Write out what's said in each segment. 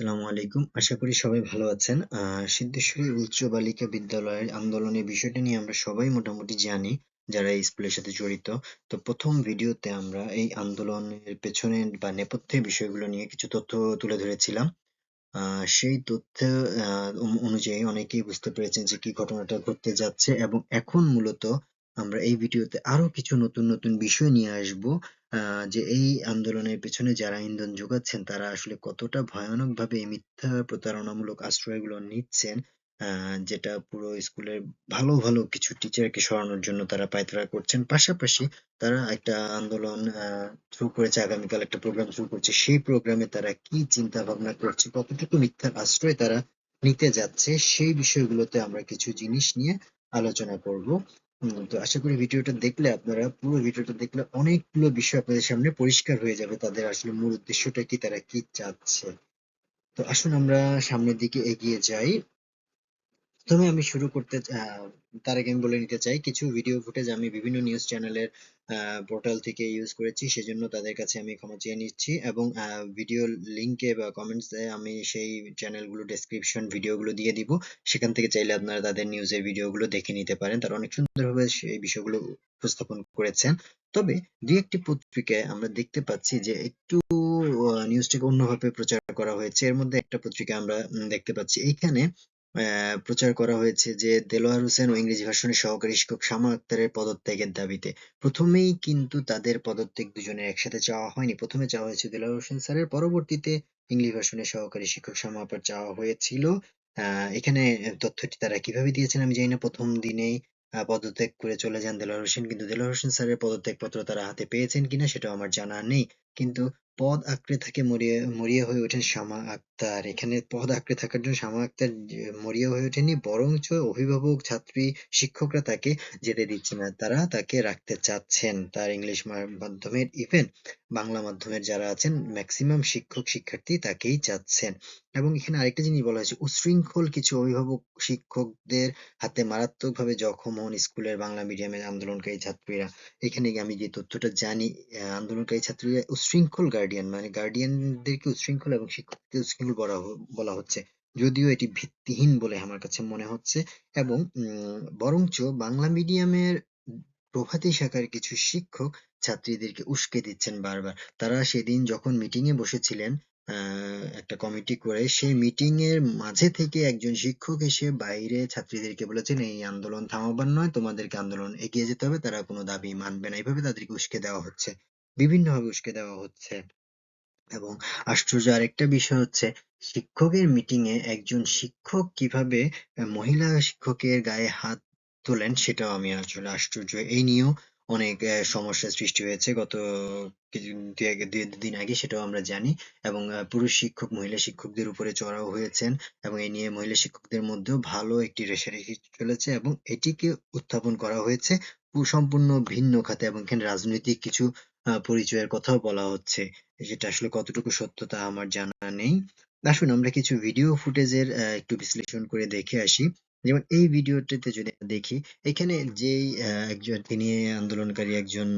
আসসালামু আলাইকুম। আশা করি সবাই ভালো আছেন। সিদ্ধেশ্বরী উচ্চ বালিকা বিদ্যালয়ের আন্দোলনের বিষয়টা নিয়ে আমরা সবাই মোটামুটি জানি, যারা এই স্কুলের সাথে জড়িত। তো প্রথম ভিডিওতে আমরা এই আন্দোলনের পেছনে বা নেপথ্যের বিষয়গুলো নিয়ে কিছু তথ্য তুলে ধরেছিলাম। সেই তথ্য অনুযায়ী অনেকেই বুঝতে পেরেছেন যে কি ঘটনাটা ঘটতে যাচ্ছে এবং এখন মূলত আমরা এই ভিডিওতে আরও কিছু নতুন নতুন বিষয় নিয়ে আসব যে এই আন্দোলনের পেছনে যারা ইন্ধন যোগাচ্ছেন, তারা আসলে কতটা ভয়ানক ভাবে এই মিথ্যা প্রতারণামূলক আশ্রয়গুলো নিচ্ছেন যেটা পুরো স্কুলের ভালো ভালো কিছু টিচারকে সরানোর জন্য তারা পায়তারা করছেন। পাশাপাশি তারা একটা আন্দোলন শুরু করেছে, আগামীকাল একটা প্রোগ্রাম শুরু করছে। সেই প্রোগ্রামে তারা কি চিন্তা ভাবনা করছে, কতটুকু মিথ্যার আশ্রয় তারা নিতে যাচ্ছে, সেই বিষয়গুলোতে আমরা কিছু জিনিস নিয়ে আলোচনা করব। তো আশা করি ভিডিওটা দেখলে আপনারা, পুরো ভিডিওটা দেখলে অনেকগুলো বিষয় আপনাদের সামনে পরিষ্কার হয়ে যাবে তাদের আসলে মূল উদ্দেশ্যটা কি, তারা কি চাচ্ছে। তো আসুন আমরা সামনের দিকে এগিয়ে যাই। প্রথমে আমি শুরু করতে তার আগে আমি বলে নিতে চাই, কিছু ভিডিও ফুটেজ আমি বিভিন্ন নিউজ চ্যানেলের পোর্টাল থেকে ইউজ করেছি, সেজন্য তাদের কাছে আমি ক্ষমা চেয়ে নিচ্ছি এবং ভিডিও লিংকে বা কমেন্টসে আমি সেই চ্যানেলগুলো ডেসক্রিপশন ভিডিওগুলো দিয়ে দিব। সেখান থেকে চাইলে আপনারা তাদের নিউজের ভিডিওগুলো দেখে নিতে পারেন। তারা অনেক সুন্দরভাবে সেই বিষয়গুলো উপস্থাপন করেছেন। তবে দুই একটি পত্রিকায় আমরা দেখতে পাচ্ছি যে একটু নিউজটাকে অন্যভাবে প্রচার করা হয়েছে। এর মধ্যে একটা পত্রিকা আমরা দেখতে পাচ্ছি। এইখানে প্রচার করা হয়েছে যে দেলোয়ার হোসেন ও ইংরেজি ভাষণের সহকারী শিক্ষক শামা আক্তারের পদত্যাগের দাবিতে। প্রথমেই কিন্তু তাদের পদত্যাগ দুজনের একসাথে চাওয়া হয়নি। প্রথমে চাওয়া হয়েছে দেলোয়ার হোসেন স্যারের, পরবর্তীতে ইংলিশ ভাষণের সহকারী শিক্ষক শামা আপার চাওয়া হয়েছিল। এখানে তথ্যটি তারা কীভাবে দিয়েছেন আমি জানি না। প্রথম দিনেই পদত্যাগ করে চলে যান দেলোয়ার হোসেন। কিন্তু দেলোয়ার হোসেন স্যারের পদত্যাগপত্র তারা হাতে পেয়েছেন কিনা সেটাও আমার জানা নেই। কিন্তু পদ আঁকড়ে থাকে মরিয়া মরিয়া হয়ে ওঠেন শামা আক্তার। এখানে পদ আঁকড়ে থাকার জন্য শামা আক্তার মরিয়া হয়ে ওঠেনি বরঞ্চ অভিভাবক, ছাত্রী, শিক্ষকরা তাকে যেতে দিচ্ছে না। তারা তাকে রাখতে চাচ্ছেন। তার ইংলিশ মাধ্যমের ইভেন বাংলা মাধ্যমের যারা আছেন ম্যাক্সিমাম শিক্ষক, শিক্ষার্থী তাকেই চাচ্ছেন। এবং এখানে আরেকটা জিনিস বলা হয়েছে, উশৃঙ্খল কিছু অভিভাবক, শিক্ষকদের হাতে মারাত্মকভাবে জখম হন স্কুলের বাংলা মিডিয়ামের আন্দোলনকারী ছাত্রীরা। এখানে আমি যে তথ্যটা জানি আন্দোলনকারী ছাত্রীরা উশৃঙ্খল গার্ডিয়ান মানে গার্ডিয়ানদেরকে উশৃঙ্খল এবং শিক্ষককে উশৃঙ্খল বলা বলা হচ্ছে। যদিও এটি ভিত্তিহীন বলে আমার কাছে মনে হচ্ছে এবং বরঞ্চ বাংলা মিডিয়ামের প্রভাতী শাখার কিছু শিক্ষক ছাত্রীদেরকে উস্কে দিচ্ছেন বারবার। তারা সেদিন যখন মিটিং এ বসেছিলেন একটা কমিটি করে, সেই মিটিং এর মাঝে থেকে একজন শিক্ষক এসে বাইরে ছাত্রীদেরকে বলেছেন, এই আন্দোলন থামাবার নয়, তোমাদেরকে আন্দোলন এগিয়ে যেতে হবে, তারা কোনো দাবি মানবে না। এইভাবে তাদেরকে উস্কে দেওয়া হচ্ছে। বিভিন্নভাবে উস্কে দেওয়া হচ্ছে। এবং আশ্চর্য আরেকটা বিষয় হচ্ছে, শিক্ষকের মিটিং এ একজন শিক্ষক কীভাবে মহিলা শিক্ষকের গায়ে হাত তোলেন সেটাও আমি আসলে আশ্চর্য। এই নিয়েও অনেক সমস্যার সৃষ্টি হয়েছে গত দিন আগে সেটাও আমরা জানি। এবং পুরুষ শিক্ষক মহিলা শিক্ষকদের উপরে চড়াও হয়েছেন এবং এই নিয়ে মহিলা শিক্ষকদের মধ্যেও ভালো একটি রেষারেখি চলেছে এবং এটিকে উত্থাপন করা হয়েছে সম্পূর্ণ ভিন্ন খাতে এবং এখানে রাজনৈতিক কিছু পরিচয়ের কথাও বলা হচ্ছে। যেটা আসলে কতটুকু সত্য তা আমার জানা নেই। আসুন, আমরা কিছু ভিডিও ফুটেজের একটু বিশ্লেষণ করে দেখে আসি। যেমন এই ভিডিওটিতে যদি দেখি, এখানে যেই একজন, তিনি আন্দোলনকারী একজন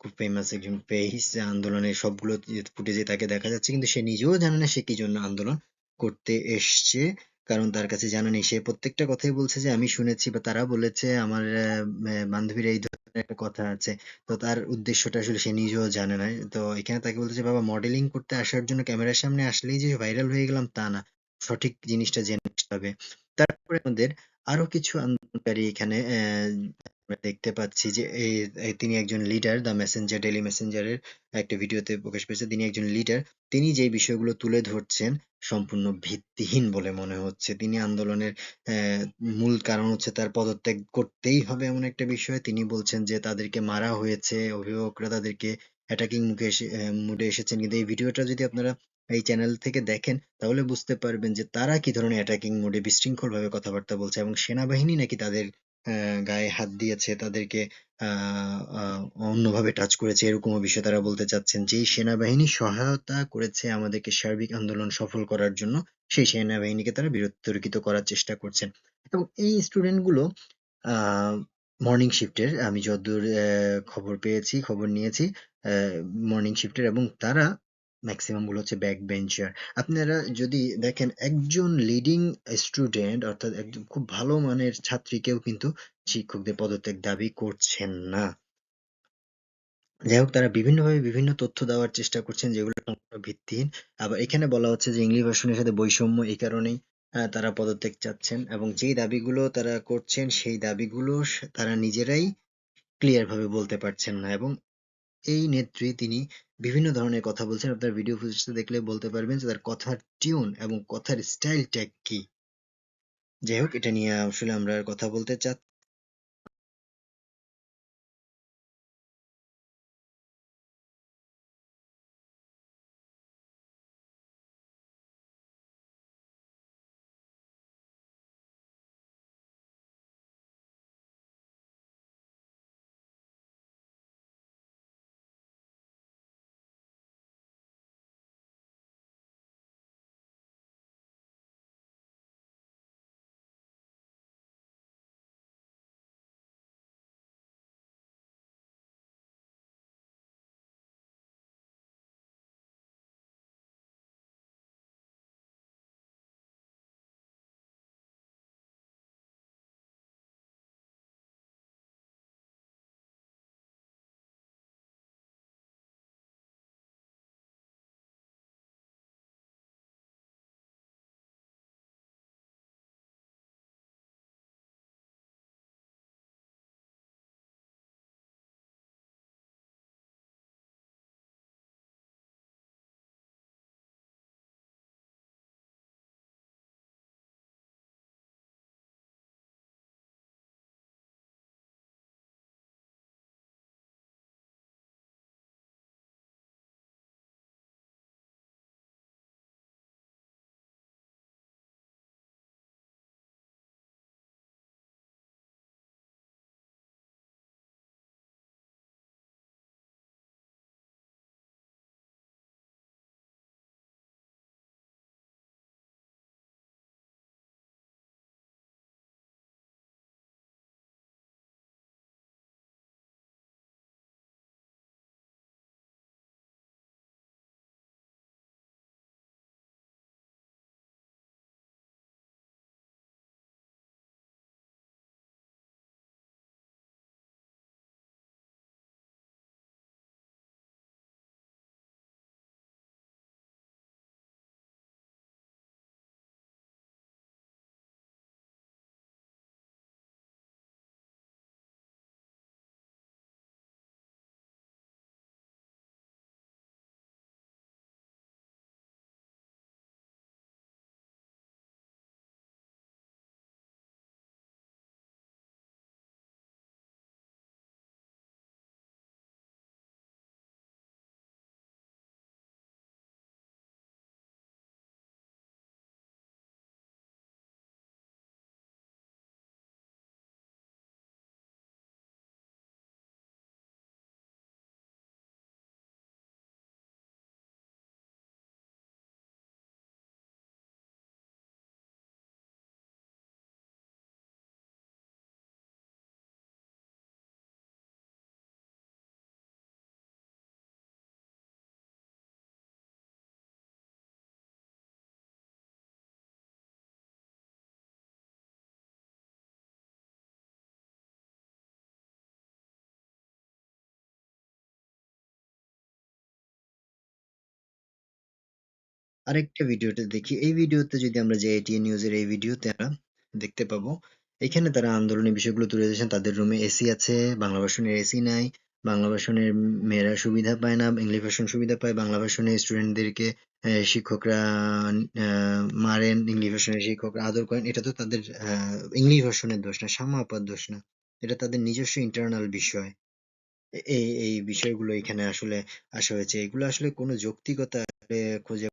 খুব ফেমাস একজন পেইস আন্দোলনের সবগুলো ফুটেজে তাকে দেখা যাচ্ছে, কিন্তু সে নিজেও জানে না সে কি জন্য আন্দোলন করতে এসছে। কারণ তার কাছে জানা নেই। সে প্রত্যেকটা কথাই বলছে যে, আমি শুনেছি বা তারা বলেছে, আমার বান্ধবীর এই ধরনের একটা কথা আছে। তো তার উদ্দেশ্যটা আসলে সে নিজেও জানে না। তো এখানে তাকে বলছে বাবা মডেলিং করতে আসার জন্য ক্যামেরার সামনে আসলেই যে ভাইরাল হয়ে গেলাম তা না। সঠিক জিনিসটা জেনে হবে। তারপরে আমাদের আরও কিছু আন্দোলনকারী এখানে আমরা দেখতে পাচ্ছি যে এই তিনি একজন লিডার দ্য মেসেঞ্জার ডেইলি মেসেঞ্জারের একটা ভিডিওতে প্রকাশ পেয়েছে। তিনি একজন লিডার তিনি যে বিষয়গুলো তুলে ধরছেন সম্পূর্ণ ভিত্তিহীন বলে মনে হচ্ছে। তিনি আন্দোলনের মূল কারণ হচ্ছে তার পদত্যাগ করতেই হবে এমন একটা বিষয়। তিনি বলছেন যে, তাদেরকে মারা হয়েছে, অভিভাবকরা তাদেরকে অ্যাটাকিং মুখে এসে মুডে এসেছেন। কিন্তু এই ভিডিওটা যদি আপনারা এই চ্যানেল থেকে দেখেন, তাহলে বুঝতে পারবেন যে, তারা কি ধরনের অ্যাটাকিং মুডে বিশৃঙ্খল ভাবে কথাবার্তা বলছে এবং সেনাবাহিনী নাকি তাদের গায়ে হাত দিয়েছে, তাদেরকে অন্যভাবে টাচ করেছে, এরকমও বিষয় তারা বলতে চাচ্ছেন। যে সেনাবাহিনী সহায়তা করেছে আমাদেরকে সার্বিক আন্দোলন সফল করার জন্য, সেই সেনাবাহিনীকে তারা বিতর্কিত করার চেষ্টা করছেন। এবং এই স্টুডেন্টগুলো মর্নিং শিফটের আমি যতদূর খবর পেয়েছি, খবর নিয়েছি মর্নিং শিফটের এবং তারা ম্যাক্সিমামগুলো হচ্ছে ব্যাক বেঞ্চার আপনারা যদি দেখেন একজন লিডিং স্টুডেন্ট অর্থাৎ একজন খুব ভালো মানের ছাত্রীকেও কিন্তু শিক্ষকদের পদত্যাগ দাবি করছেন না। যাই হোক তারা বিভিন্নভাবে বিভিন্ন তথ্য দেওয়ার চেষ্টা করছেন যেগুলো ভিত্তিহীন। আবার এখানে বলা হচ্ছে যে ইংলিশ ভার্সনের সাথে বৈষম্য এই কারণেই তারা পদত্যাগ চাচ্ছেন এবং যেই দাবিগুলো তারা করছেন, সেই দাবিগুলো তারা নিজেরাই ক্লিয়ার ভাবে বলতে পারছেন না। এবং এই নেত্রী, তিনি বিভিন্ন ধরনের কথা বলছেন। আপনার ভিডিও ফুটেজটা দেখলে বলতে পারবেন যে তার কথার টিউন এবং কথার স্টাইলটা কি। যাই হোক, এটা নিয়ে আসলে আমরা আর কথা বলতে চা আরেকটা ভিডিওতে দেখি। এই ভিডিওতে যদি আমরা যাই এটিএন নিউজের এই ভিডিওতে আমরা দেখতে পাবো, এখানে তারা আন্দোলনের বিষয়গুলো তুলে ধরেছেন। তাদের রুমে এসি আছে, বাংলা ভার্সনের এসি নাই, বাংলা ভার্সনের মেয়েরা সুবিধা পায় না, ইংলিশ ভার্সন সুবিধা পায়, বাংলা ভার্সনের স্টুডেন্টদেরকে শিক্ষকরা মারেন, ইংলিশ ভার্সনের শিক্ষকরা আদর করেন। এটা তো তাদের ইংলিশ ভার্সনের দোষ না শামা আপার দোষ না। এটা তাদের নিজস্ব ইন্টারনাল বিষয়। এই এই বিষয়গুলো এখানে আসলে আসা হয়েছে। এগুলো আসলে কোনো যৌক্তিকতা খুঁজে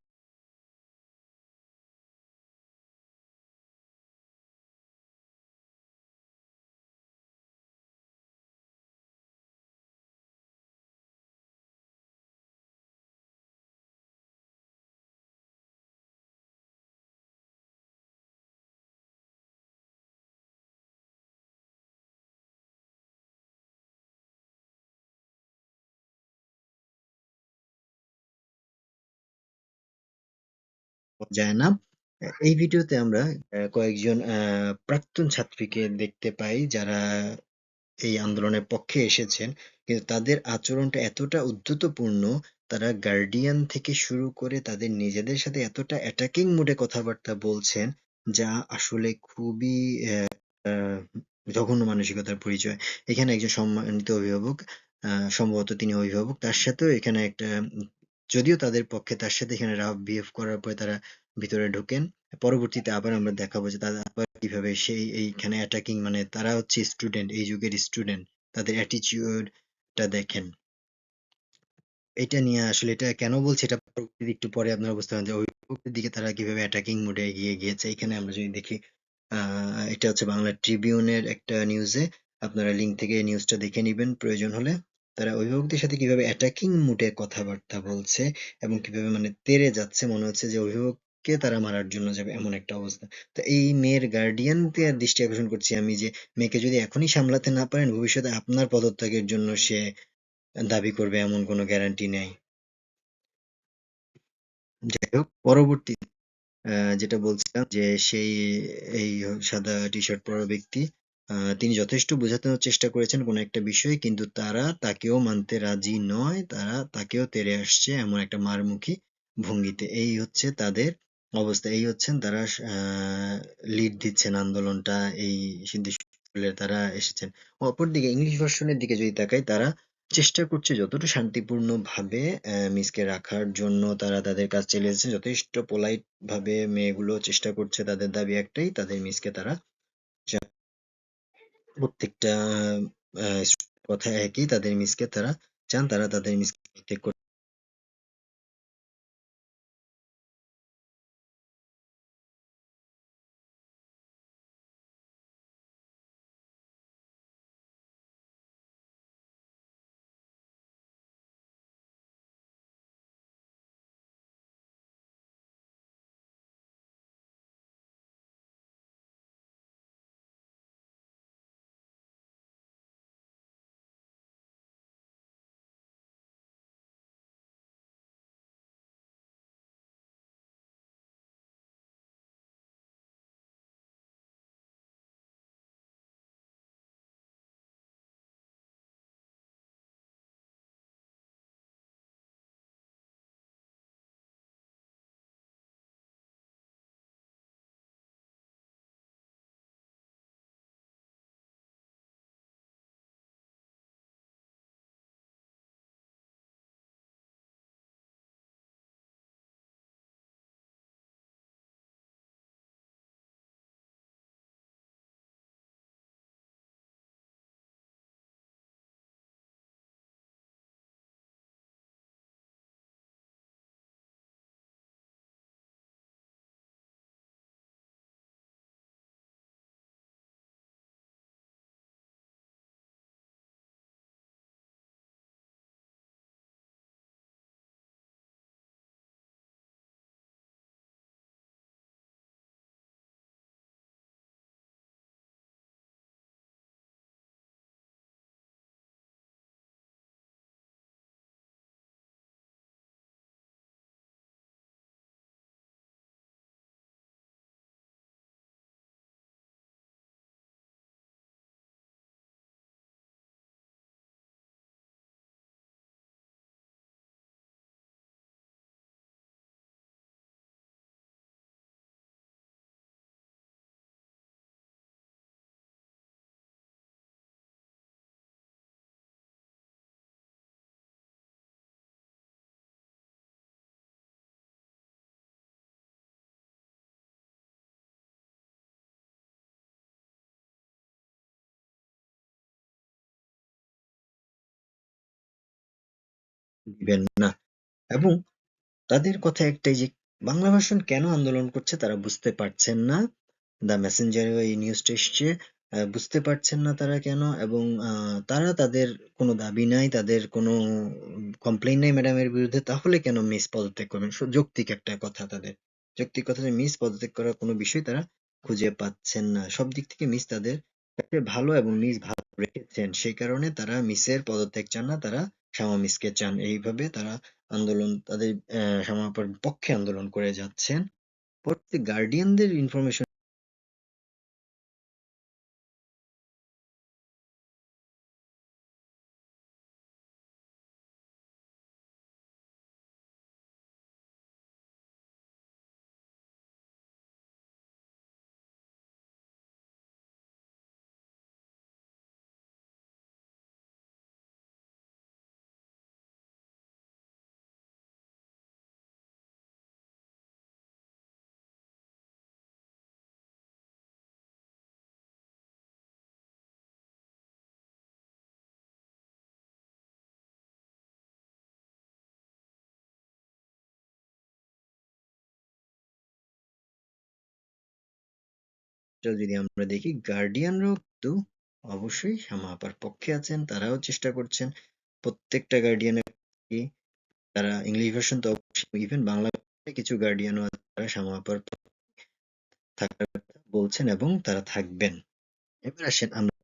যায় না। এই ভিডিওতে আমরা কয়েকজন প্রাক্তন ছাত্রীকে দেখতে পাই যারা এই আন্দোলনের পক্ষে এসেছেন। কিন্তু তাদের আচরণটা এতটা তারা গার্ডিয়ান থেকে শুরু করে তাদের নিজেদের সাথে এতটা অ্যাটাকিং মুডে কথাবার্তা বলছেন, যা আসলে খুবই জঘন্য মানসিকতার পরিচয়। এখানে একজন সম্মানিত অভিভাবক সম্ভবত তিনি অভিভাবক, তার সাথেও এখানে একটা যদিও তাদের পক্ষে তার সাথে এখানে রাফ বিহেভ করার পরে তারা ভিতরে ঢোকেন। পরবর্তীতে আবার আমরা দেখাবো যে তারা আবার কীভাবে সেই এইখানে অ্যাটাকিং মানে তারা হচ্ছে স্টুডেন্ট এই যুগের স্টুডেন্ট তাদের অ্যাটিচিউডটা দেখেন। এটা নিয়ে আসলে এটা কেন বলছি এটা পরবর্তীতে একটু পরে আপনারা বুঝতে পারবেন যে অভিভাবকদের দিকে তারা কীভাবে অ্যাটাকিং মুডে এগিয়ে গিয়েছে। এখানে আমরা যদি দেখি এটা হচ্ছে বাংলা ট্রিবিউনের একটা নিউজে আপনারা লিঙ্ক থেকে নিউজটা দেখে নিবেন প্রয়োজন হলে। তারা অভিভাবকদের সাথে কীভাবে অ্যাটাকিং মুডে কথাবার্তা বলছে এবং কীভাবে মানে তেড়ে যাচ্ছে, মনে হচ্ছে যে অভিভাবককে তারা মারার জন্য যাবে এমন একটা অবস্থা। তো এই মেয়ের গার্ডিয়ানকে দৃষ্টি আকর্ষণ করছি আমি যে মেয়েকে যদি এখনই সামলাতে না পারেন, ভবিষ্যতে আপনার পদত্যাগের জন্য সে দাবি করবে এমন কোনো গ্যারান্টি নেই। যাই হোক, পরবর্তী যেটা বলছিলাম যে সেই, এই সাদা টি শার্ট পরা ব্যক্তি তিনি যথেষ্ট বোঝাতে চেষ্টা করেছেন কোনো একটা বিষয়, কিন্তু তারা তাকেও মানতে রাজি নয়। তারা তাকেও তেড়ে আসছে এমন একটা মারমুখী ভঙ্গিতে। এই হচ্ছে তাদের অবস্থা। এই হচ্ছেন তারা লিড দিচ্ছেন আন্দোলনটা। এই সিদ্ধেশ্বরের তারা এসেছেন। অপরদিকে ইংলিশ ভার্সনের দিকে যদি তাকাই, তারা চেষ্টা করছে যতটা শান্তিপূর্ণ ভাবে মিসকে রাখার জন্য তারা তাদের কাজ চালিয়ে যাচ্ছে যথেষ্ট পোলাইট ভাবে মেয়েগুলো চেষ্টা করছে তাদের দাবি একটাই, তাদের মিসকে তারা প্রত্যেকটা কথা একই তাদের মিসকে তারা চান তারা তাদের মিসকে প্রত্যেক দিবেন না। এবং তাদের কথা একটাই যে, বাংলা ভাষণ কেন আন্দোলন করছে তারা বুঝতে পারছেন না। দ্য মেসেঞ্জারে এই নিউজটা এসছে বুঝতে পারছেন না তারা কেন? এবং তারা তাদের কোনো দাবি নাই, তাদের কোনো কমপ্লেইন নাই ম্যাডামের বিরুদ্ধে, তাহলে কেন মিস পদত্যাগ করবেন? যৌক্তিক একটা কথা তাদের। যৌক্তিক কথা যে মিস পদত্যাগ করার কোনো বিষয় তারা খুঁজে পাচ্ছেন না। সব দিক থেকে মিস তাদের ভালো এবং মিস ভালো রেখেছেন। সেই কারণে তারা মিসের পদত্যাগ চান না, তারা মিসকে চান এইভাবে তারা আন্দোলন, তাদের, আহ, শ্যামাপার পক্ষে আন্দোলন করে যাচ্ছেন। প্রত্যেক গার্ডিয়ানদের ইনফরমেশন যদি আমরা দেখি গার্ডিয়ানরাও কিন্তু অবশ্যই শামা আপার পক্ষে আছেন, তারাও চেষ্টা করছেন। প্রত্যেকটা গার্ডিয়ানের তারা ইংলিশ ভার্সন তো অবশ্যই ইভেন বাংলা কিছু গার্ডিয়ানও তারা শামা আপার থাকার বলছেন এবং তারা থাকবেন। এবার আসেন আমরা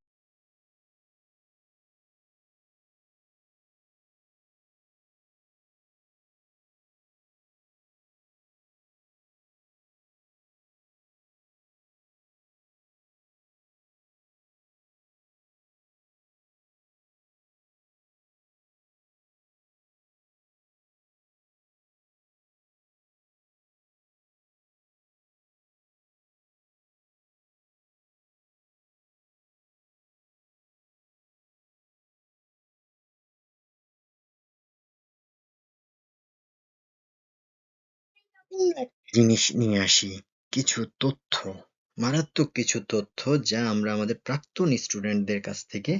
জিনিস নিয়ে আসি। কিছু তথ্য। মারাত্মক কিছু তথ্য যা আমরা আমাদের প্রাক্তন স্টুডেন্টদের কাছ থেকে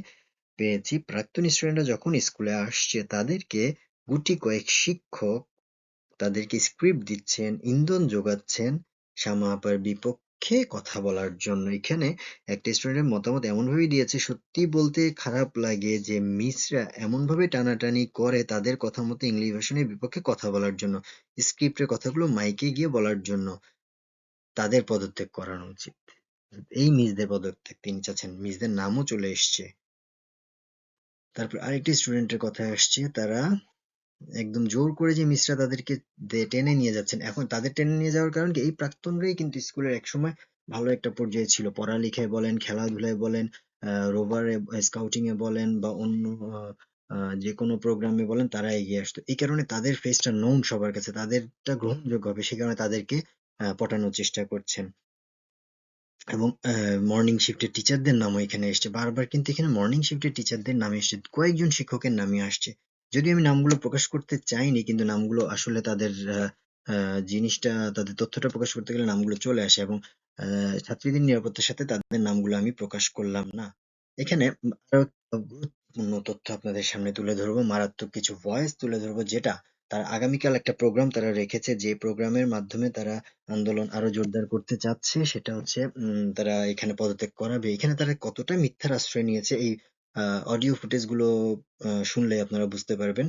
পেয়েছি। প্রাক্তন স্টুডেন্টরা যখন স্কুলে আসছে, তাদেরকে গুটি কয়েক শিক্ষক তাদেরকে স্ক্রিপ্ট দিচ্ছেন, ইন্ধন যোগাচ্ছেন শামা আপার বিপক্ষে। কথা বলার জন্য। এখানে একটা স্টুডেন্টের মতামত এমন ভাবে দিয়েছে সত্যি বলতে খারাপ লাগে যে মিসরা এমন ভাবে টানাটানি করে তাদের কথা মতো ইংলিশ ভার্সনের বিপক্ষে কথা বলার জন্য স্ক্রিপ্টের কথাগুলো মাইকে গিয়ে বলার জন্য তাদের পদত্যাগ করানো উচিত। এই মিসদের পদত্যাগ তিনি চাচ্ছেন। মিসদের নামও চলে এসছে। তারপর আরেকটি স্টুডেন্টের কথা আসছে, তারা একদম জোর করে যে মিসরা তাদেরকে টেনে নিয়ে যাচ্ছেন। এখন তাদের টেনে নিয়ে যাওয়ার কারণ কি? এই প্রাক্তনরাই কিন্তু স্কুলের একসময় ভালো একটা পর্যায়ে ছিল। পড়ালেখায় বলেন, খেলাধুলায় বলেন রোভারে এ বলেন বা অন্য যে কোনো প্রোগ্রামে বলেন, তারা এগিয়ে আসতো। এই কারণে তাদের ফেসটা নোন সবার কাছে। তাদেরটা গ্রহণযোগ্য হবে, সে কারণে তাদেরকে পটানোর চেষ্টা করছেন। এবং মর্নিং শিফটের টিচারদের নামও এখানে এসছে। বারবার কিন্তু এখানে মর্নিং শিফটের টিচারদের নামে এসছে। কয়েকজন শিক্ষকের নামে আসছে। যদিও আমি নামগুলো প্রকাশ করতে চাইনি, কিন্তু নামগুলো আসলে তাদের জিনিসটা, তাদের তথ্যটা প্রকাশ করতে গেলে নামগুলো চলে আসে এবং ছাত্রীদের নিরাপত্তার সাথে তাদের নামগুলো আমি প্রকাশ করলাম না। এখানে আরও গুরুত্বপূর্ণ তথ্য আপনাদের সামনে তুলে ধরবো। মারাত্মক কিছু ভয়েস তুলে ধরবো, যেটা তার আগামীকাল একটা প্রোগ্রাম তারা রেখেছে, যে প্রোগ্রামের মাধ্যমে তারা আন্দোলন আরও জোরদার করতে চাচ্ছে। সেটা হচ্ছে তারা এখানে পদত্যাগ করাবে। এখানে তারা কতটা মিথ্যার আশ্রয় নিয়েছে, এই অডিও ফুটেজগুলো আহ, শুনলে আপনারা বুঝতে পারবেন।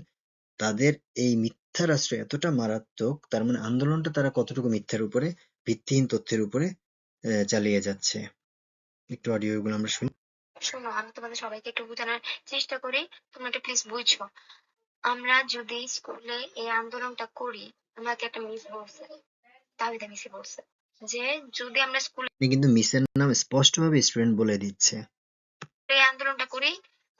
তাদের এই মিথ্যার আশ্রয় এতটা মারাত্মক তার মানে আন্দোলনটা তারা কতটুকু মিথ্যার উপরে ভিত্তিহীন তথ্যের উপরে আহ, চালিয়ে যাচ্ছে। একটু অডিও গুলো আমরা শুনি। শোনো আমি তোমাদের সবাইকে একটু বোঝানোর চেষ্টা করি। তোমরা একটু প্লিজ বুঝো। আমরা যদি স্কুলে এই আন্দোলনটা করি আমাকে একটা মিস বলছে। দাবিদা মিসি বলছে যে যদি আমরা স্কুলে কিন্তু মিসের নাম স্পষ্টভাবে স্টুডেন্ট বলে দিচ্ছে। এই আন্দোলনটা করি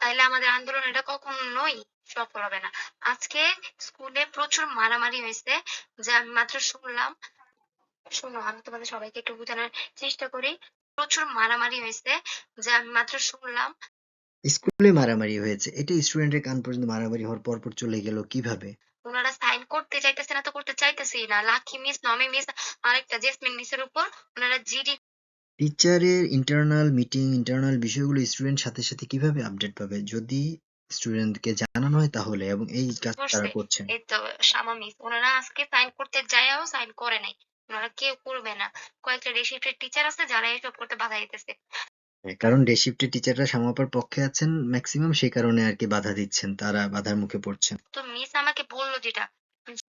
তাহলে আমাদের আন্দোলন এটা কখনোই সফল হবে না। আজকে স্কুলে প্রচুর মারামারি হয়েছে যা আমি মাত্র শুনলাম। শোনো আমি তোমাদের সবাইকে একটু বোঝানোর চেষ্টা করি। প্রচুর মারামারি হয়েছে যা আমি মাত্র শুনলাম। স্কুলে মারামারি হয়েছে এটা স্টুডেন্টের কান পর্যন্ত মারামারি হওয়ার পর পর চলে গেল কীভাবে? ওনারা সাইন করতে চাইতেছে না তো করতে চাইতেছেই না। লাকি মিস নমি মিস আরেকটা জেসমিন মিসের উপর ওনারা জিডি টিচারের ইন্টারনাল মিটিং ইন্টারনাল বিষয়গুলো স্টুডেন্ট সাথে সাথে কীভাবে আপডেট পাবে? যদি স্টুডেন্টকে জানানো হয় তাহলে এবং এই কাজ তারা করছে করছেন। এই তো শামা মিস ওনারা আজকে সাইন করতে যায়ও সাইন করে নাই। ওনারা কেউ করবে না। কয়েকটা রেসিপ্টের টিচার আছে যারা এসব করতে বাধা দিতেছে। হ্যাঁ, কারণ ডে শিফটের টিচাররা সামাপার পক্ষে আছেন ম্যাক্সিমাম সেই কারণে আর কি বাধা দিচ্ছেন তারা বাধার মুখে পড়ছেন। তো মিস আমাকে বলল যেটা।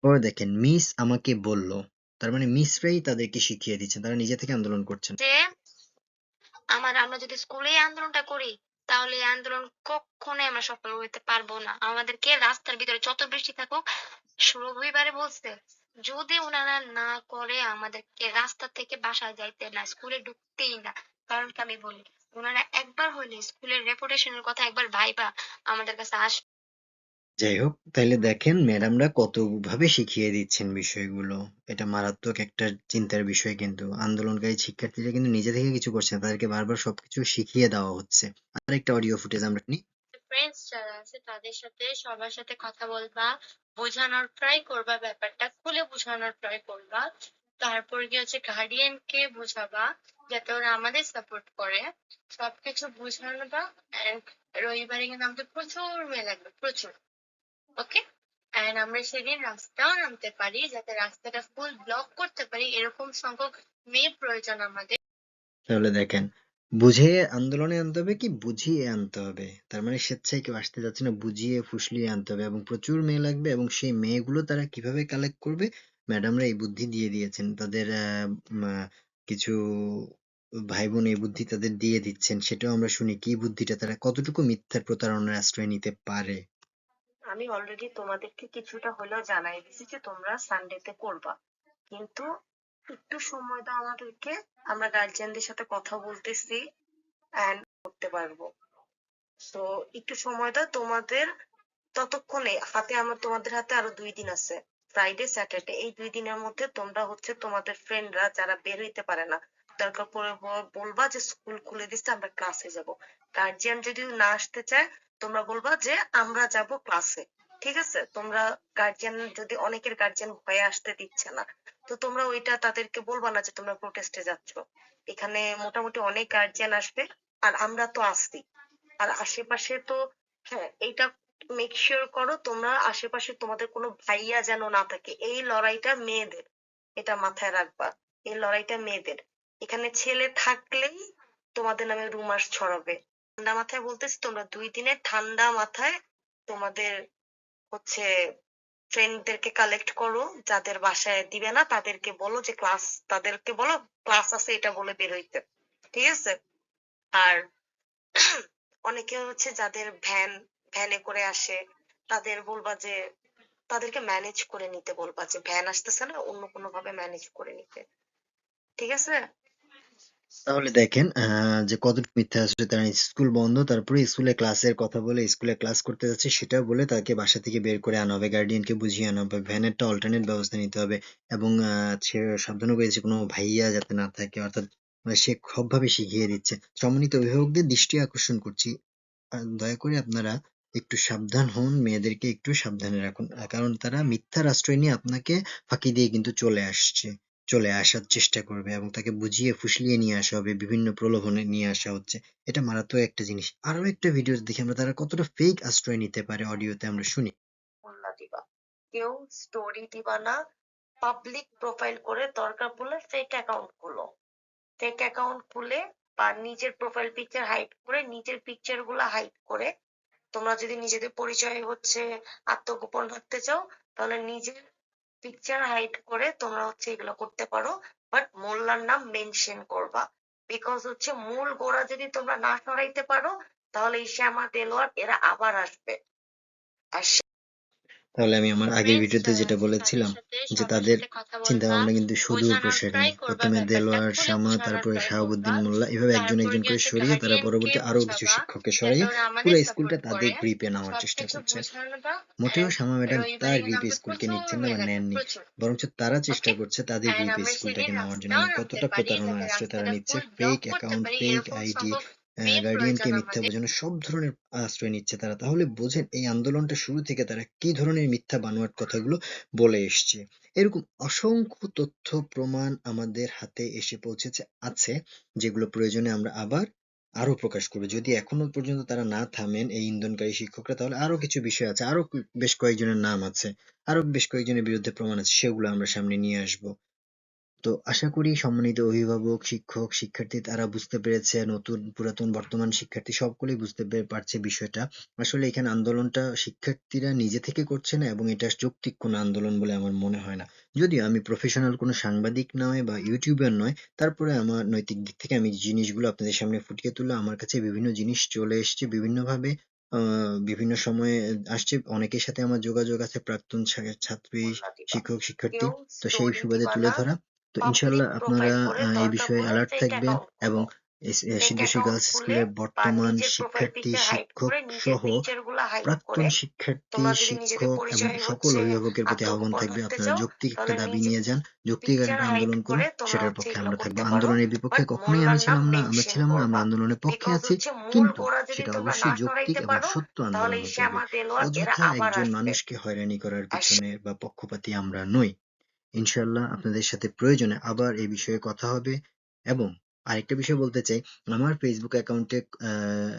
পরে দেখেন মিস আমাকে বলল তার মানে মিসরাই তাদেরকে শিখিয়ে দিচ্ছেন, তারা নিজে থেকে আন্দোলন করছেন। যে আমার, আমরা যদি স্কুলে আন্দোলনটা করি, তাহলে এই আন্দোলন কখনোই আমরা সফল হতে পারব না। আমাদেরকে রাস্তার ভিতরে যত বৃষ্টি থাকুক রবিবারে বলছে, যদি ওনারা না করে, আমাদেরকে রাস্তা থেকে বাসায় যাইতে না স্কুলে ঢুকতেই না। কারণ আমি বলি, ওনারা একবার হলে স্কুলের রেপুটেশনের কথা একবার ভাইবা আমাদের কাছে আস যাই হোক, তাইলে দেখেন ম্যাডামরা কতভাবে শিখিয়ে দিচ্ছেন বিষয়গুলো। এটা মারাত্মক একটা চিন্তার বিষয় কিন্তু। আন্দোলনকারী শিক্ষার্থীরা কিন্তু নিজে থেকে কিছু করছে না, তাদেরকে বারবার সবকিছু শিখিয়ে দেওয়া হচ্ছে। আর একটা অডিও ফুটেজ আমরা শুনি ফ্রেন্ডস যারা আছে, তাদের সাথে সবার সাথে কথা বলবা, বোঝানোর ট্রাই করবা ব্যাপারটা, খুলে বোঝানোর ট্রাই করবা। তারপর গিয়ে হচ্ছে গার্ডিয়ান কে বোঝাবা, যাতে ওরা আমাদের সাপোর্ট করে। সবকিছু বোঝানোবা এন্ড রবিবারে কিন্তু আমাদের প্রচুর মেয়ে লাগবে প্রচুর। ওকে এন্ড আমরা সেদিন রাস্তাও নামতে পারি, যাতে রাস্তাটা ফুল ব্লক করতে পারি, এরকম সংখ্যক মেয়ে প্রয়োজন আমাদের। তাহলে দেখেন বুঝে আন্দোলনে আনতে হবে কি বুঝিয়ে আনতে হবে? তার মানে স্বেচ্ছায় কেউ আসতে যাচ্ছে না, বুঝিয়ে ফুসলিয়ে আনতে হবে। এবং প্রচুর মেয়ে লাগবে এবং সেই মেয়েগুলো তারা কীভাবে কালেক্ট করবে? ম্যাডামরা এই বুদ্ধি দিয়ে দিয়েছেন, তাদের কিছু ভাই বোন এই বুদ্ধি তাদের দিয়ে দিচ্ছেন, সেটাও আমরা শুনি। কি বুদ্ধিটা তারা কতটুকু মিথ্যার প্রতারণার আশ্রয় নিতে পারে? আমি অলরেডি তোমাদেরকে কিছুটা হলেও জানাই দিছি যে তোমরা সানডেতে করবা। কিন্তু একটু সময় দাও আমাদেরকে, আমরা গার্জিয়ানদের সাথে কথা বলতেছি এন্ড করতে পারব। তো একটু সময় দাও, তোমাদের ততক্ষণে হাতে আমার, তোমাদের হাতে আরও দুই দিন আছে ফ্রাইডে স্যাটারডে এই দুই দিনের মধ্যে তোমরা হচ্ছে তোমাদের ফ্রেন্ডরা যারা বের হইতে পারে না দরকার ব- বলবা যে স্কুল খুলে দিচ্ছে আমরা ক্লাসে যাব। গার্জিয়ান যদি না আসতে চায় তোমরা বলবা যে আমরা যাব ক্লাসে ঠিক আছে? তোমরা গার্জিয়ান যদি অনেকের গার্জিয়ান ভয়ে আসতে দিচ্ছে না, তো তোমরা ওইটা তাদেরকে বলবা না যে তোমরা প্রোটেস্টে যাচ্ছ। এখানে মোটামুটি অনেক গার্জিয়ান আসবে, আর আমরা তো আসছি। আর আশেপাশে তো হ্যাঁ এইটা মেক শিওর করো তোমরা আশেপাশে তোমাদের কোনো ভাইয়া যেন না থাকে। এই লড়াইটা মেয়েদের, এটা মাথায় রাখবা। এই লড়াইটা মেয়েদের। এখানে ছেলে থাকলেই তোমাদের নামে রুমার্স ছড়াবে। ঠান্ডা মাথায় বলতেছি, তোমরা দুই দিনে ঠান্ডা মাথায় তোমাদের হচ্ছে ফ্রেন্ডদেরকে কালেক্ট করো, যাদের বাসায় দিবে না তাদেরকে বলো যে ক্লাস তাদেরকে বলো ক্লাস আছে এটা বলে বের হইতে। ঠিক আছে? আর অনেকে হচ্ছে যাদের ভ্যান ভ্যানে করে আসে, তাদের বলবা যে, তাদেরকে ম্যানেজ করে নিতে বলবা যে ভ্যান আসতেছে না, অন্য কোনো ভাবে ম্যানেজ করে নিতে। ঠিক আছে? তাহলে দেখেন যে কতটুকু মিথ্যা আসলে তারা স্কুল বন্ধ তারপরে স্কুলে ক্লাসের কথা বলে স্কুলে ক্লাস করতে যাচ্ছে সেটাও বলে তাকে বাসা থেকে বের করে আনা হবে গার্ডিয়ানকে বুঝিয়ে আনা হবে ভ্যানেরটা অল্টারনেট ব্যবস্থা নিতে হবে এবং আহ, সে সাবধানও করেছে কোনো ভাইয়া যাতে না থাকে অর্থাৎ মানে সে সবভাবে শিখিয়ে দিচ্ছে। সম্মানিত অভিভাবকদের দৃষ্টি আকর্ষণ করছি। দয়া করে আপনারা একটু সাবধান হন মেয়েদেরকে একটু সাবধানে রাখুন কারণ তারা মিথ্যার আশ্রয় নিয়ে আপনাকে ফাঁকি দিয়ে কিন্তু চলে আসছে। চলে আসার চেষ্টা করবে এবং তাকে বুঝিয়ে ফুসলিয়ে নিয়ে আসা হবে, বিভিন্ন প্রলোভনে নিয়ে আসা হচ্ছে, এটা মারাত্মক একটা জিনিস। আরও একটা ভিডিও দেখি আমরা তারা কতটা ফেক আশ্রয় নিতে পারে অডিওতে আমরা শুনি। কেউ স্টোরি দিবা না পাবলিক প্রোফাইল করে দরকার পড়লে ফেক অ্যাকাউন্ট খুলো। ফেক অ্যাকাউন্ট খুলে বা নিজের প্রোফাইল পিকচার হাইড করে, নিজের পিকচারগুলা হাইড করে, তোমরা যদি নিজেদের পরিচয় হচ্ছে, আত্মগোপন রাখতে চাও, তাহলে নিজের পিকচার হাইড করে তোমরা হচ্ছে এগুলো করতে পারো বাট মোল্লার নাম মেনশন করবা। বিকজ হচ্ছে মূল গোড়া যদি তোমরা না সরাইতে পারো, তাহলে এই শ্যামা দেলোয়ার এরা আবার আসবে। আর তাহলে আমি আমার আগের ভিডিওতে যেটা বলেছিলাম যে তাদের চিন্তা ভাবনা কিন্তু বোঝানোর প্রসারী প্রথমে দেলোয়ার শামা তারপরে শাহাবুদ্দিন মোল্লা এভাবে একজন একজন করে সরিয়ে তারা পরবর্তী আরও কিছু শিক্ষককে সরিয়ে পুরো স্কুলটা তাদের। গ্রিপে নেওয়ার চেষ্টা করছে। মোটেও শামা ম্যাডাম তার গ্রিপে স্কুলকে নিচ্ছেন না বা নেননি। বরঞ্চ তারা চেষ্টা করছে তাদের গ্রিপে স্কুলটাকে নেওয়ার জন্য কতটা পারি প্রতারণার আশ্রয় তারা নিচ্ছে। ফেক অ্যাকাউন্ট ফেক আইডি গার্ডিয়ানকে মিথ্যা। বোঝানো সব ধরনের আশ্রয় নিচ্ছে তারা। তাহলে বোঝেন এই আন্দোলনটা শুরু থেকে তারা কি ধরনের মিথ্যা বানোয়াট কথাগুলো বলে এসছে। এরকম অসংখ্য তথ্য প্রমাণ আমাদের হাতে এসে পৌঁছেছে আছে যেগুলো প্রয়োজনে আমরা আবার আরও প্রকাশ করব। যদি এখনও পর্যন্ত তারা না থামেন এই ইন্ধনকারী শিক্ষকরা তাহলে আরও কিছু বিষয় আছে আরও বেশ কয়েকজনের নাম আছে আরও বেশ কয়েকজনের বিরুদ্ধে প্রমাণ আছে সেগুলো আমরা সামনে নিয়ে আসব। তো আশা করি সম্মানিত অভিভাবক শিক্ষক শিক্ষার্থী তারা বুঝতে পেরেছে নতুন পুরাতন বর্তমান শিক্ষার্থী সকলেই বুঝতে পারছে বিষয়টা। আসলে এখানে আন্দোলনটা শিক্ষার্থীরা নিজে থেকে করছে না এবং এটা যৌক্তিক কোনো আন্দোলন বলে আমার মনে হয় না। যদিও আমি প্রফেশনাল কোনো সাংবাদিক নয় বা ইউটিউবার নয় তারপরে আমার নৈতিক দিক থেকে আমি জিনিসগুলো আপনাদের সামনে ফুটিয়ে তুলে আমার কাছে বিভিন্ন জিনিস চলে এসছে বিভিন্নভাবে। আহ, বিভিন্ন সময়ে আসছে অনেকের সাথে আমার যোগাযোগ আছে প্রাক্তন ছাত্রী শিক্ষক শিক্ষার্থী তো সেই সুবাদে তুলে ধরা। তো ইনশাল্লাহ আপনারা এই বিষয়ে অ্যালার্ট থাকবেন এবং। সিদ্ধেশ্বরী গার্লস স্কুলের বর্তমান শিক্ষার্থী শিক্ষক সহ প্রাক্তন শিক্ষার্থী শিক্ষক এবং সকল অভিভাবকের প্রতি আহ্বান থাকবে। আপনারা যৌক্তিক একটা দাবি নিয়ে যান। যৌক্তিক একটা আন্দোলন করুন করে সেটার পক্ষে আমরা থাকব। আন্দোলনের বিপক্ষে কখনোই আমি ছিলাম না আমরা ছিলাম না আমরা আন্দোলনের পক্ষে আছি। কিন্তু সেটা অবশ্যই যৌক্তিক এবং সত্য আন্দোলন অযথা একজন মানুষকে হয়রানি করার পিছনে বা পক্ষপাতী আমরা নই। ইনশাল্লাহ আপনাদের সাথে প্রয়োজনে আবার এই বিষয়ে কথা হবে। এবং আরেকটা বিষয় বলতে চাই, আমার ফেসবুক অ্যাকাউন্টে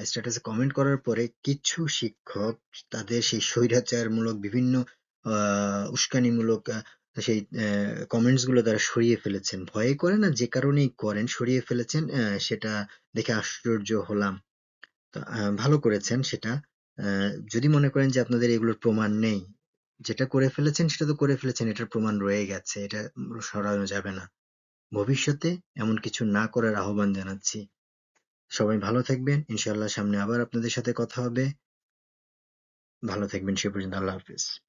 স্ট্যাটাসে কমেন্ট করার পরে কিছু শিক্ষক তাদের সেই স্বৈরাচারমূলক বিভিন্ন উস্কানিমূলক সেই কমেন্টসগুলো তারা সরিয়ে ফেলেছেন। ভয়ে করে না, যে কারণেই করেন, সরিয়ে ফেলেছেন সেটা দেখে আশ্চর্য হলাম। ভালো করেছেন সেটা। যদি মনে করেন যে আপনাদের এগুলোর প্রমাণ নেই যেটা করে ফেলেছেন সেটা তো করে ফেলেছেন, এটার প্রমাণ রয়ে গেছে, এটা সরানো যাবে না। ভবিষ্যতে এমন কিছু না করার আহ্বান জানাচ্ছি। সবাই ভালো থাকবেন, ইনশাআল্লাহ সামনে আবার আপনাদের সাথে কথা হবে। ভালো থাকবেন, সে পর্যন্ত আল্লাহ হাফিজ।